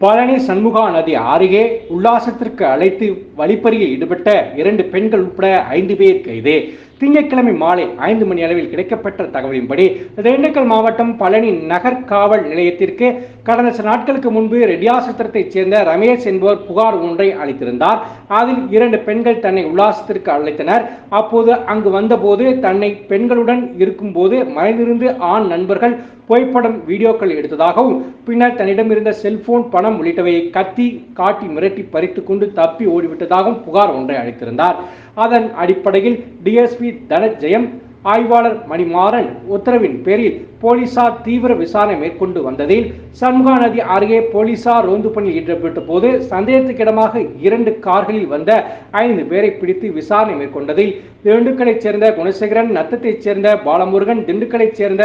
பழனி சண்முகா நதி அருகே உல்லாசத்திற்கு அழைத்து வழிப்பறியில் ஈடுபட்ட இரண்டு பெண்கள் உட்பட ஐந்து பேர் கைது. திங்கட்கிழமை மாலை ஐந்து மணி அளவில் கிடைக்கப்பெற்ற தகவலின்படி திண்டுக்கல் மாவட்டம் பழனி நகர் காவல் நிலையத்திற்கு கடந்த சில நாட்களுக்கு முன்பு ரெடியாசத்திரத்தைச் சேர்ந்த ரமேஷ் என்பவர் புகார் ஒன்றை அளித்திருந்தார். அதில் இரண்டு பெண்கள் தன்னை உல்லாசத்திற்கு அழைத்தனர். அப்போது அங்கு வந்தபோது தன்னை பெண்களுடன் இருக்கும்போது மறைந்திருந்து ஆண் நண்பர்கள் புகைப்படம் வீடியோக்கள் எடுத்ததாகவும் பின்னர் தன்னிடமிருந்த செல்போன் பணம் உள்ளிட்டவையை கத்தி காட்டி மிரட்டி பறித்து கொண்டு தப்பி ஓடிவிட்டதாகவும் புகார் ஒன்றை அளித்திருந்தார். அதன் அடிப்படையில் டிஎஸ்பி தனஜெயம் ஆய்வாளர் மணிமாறன் உத்தரவின் பேரில் போலீசார் தீவிர விசாரணை மேற்கொண்டு வந்ததில் சண்முகா நதி அருகே போலீசார் ரோந்து பணியில் ஈடுபட்ட போது சந்தேகத்துக்கிடமாக இரண்டு கார்களில் வந்த ஐந்து பேரை பிடித்து விசாரணை மேற்கொண்டதில் திண்டுக்கலைச் சேர்ந்த குணசேகரன் நத்தத்தைச் சேர்ந்த பாலமுருகன் திண்டுக்கலைச் சேர்ந்த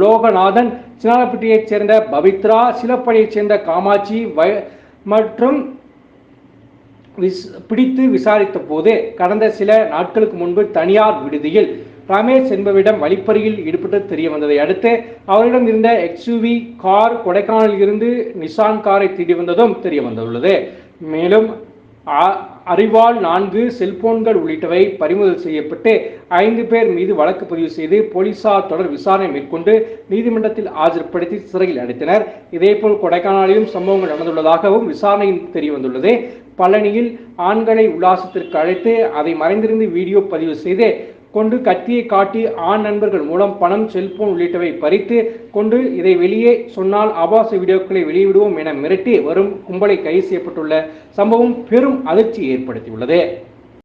லோகநாதன் சினாலப்பட்டியைச் சேர்ந்த பவித்ரா சிலப்படியைச் சேர்ந்த காமாட்சி மற்றும் விஸ் பிடித்து விசாரித்த போது கடந்த சில நாட்களுக்கு முன்பு தனியார் விடுதியில் ரமேஷ் என்பவரிடம் வழிப்பறியில் ஈடுபட்டு தெரிய வந்ததை அடுத்து அவரிடம் இருந்த எக்ஸ்யூவி கார் கொடைக்கானலில் இருந்து நிசான் காரை தேடி வந்ததும் தெரிய வந்துள்ளது. மேலும் அறிவால் நான்கு செல்போன்கள் உள்ளிட்டவை பறிமுதல் செய்யப்பட்டு ஐந்து பேர் மீது வழக்கு பதிவு செய்து போலீசார் தொடர் விசாரணை மேற்கொண்டு நீதிமன்றத்தில் ஆஜர்படுத்தி சிறையில் அடைத்தனர். இதேபோல் கொடைக்கானலிலும் சம்பவங்கள் நடந்துள்ளதாகவும் விசாரணையில் தெரியவந்துள்ளது. பழனியில் ஆண்களை உல்லாசத்திற்கு அழைத்து அதை மறைந்திருந்து வீடியோ பதிவு செய்து கொண்டு கத்தியை காட்டி ஆண் நண்பர்கள் மூலம் பணம் செல்போன் உள்ளிட்டவை பறித்து கொண்டு இதை வெளியே சொன்னால் ஆபாச வீடியோக்களை வெளியிடுவோம் என மிரட்டி வரும் கும்பலை கைது செய்யப்பட்டுள்ள சம்பவம் பெரும் அதிர்ச்சி ஏற்படுத்தியுள்ளது.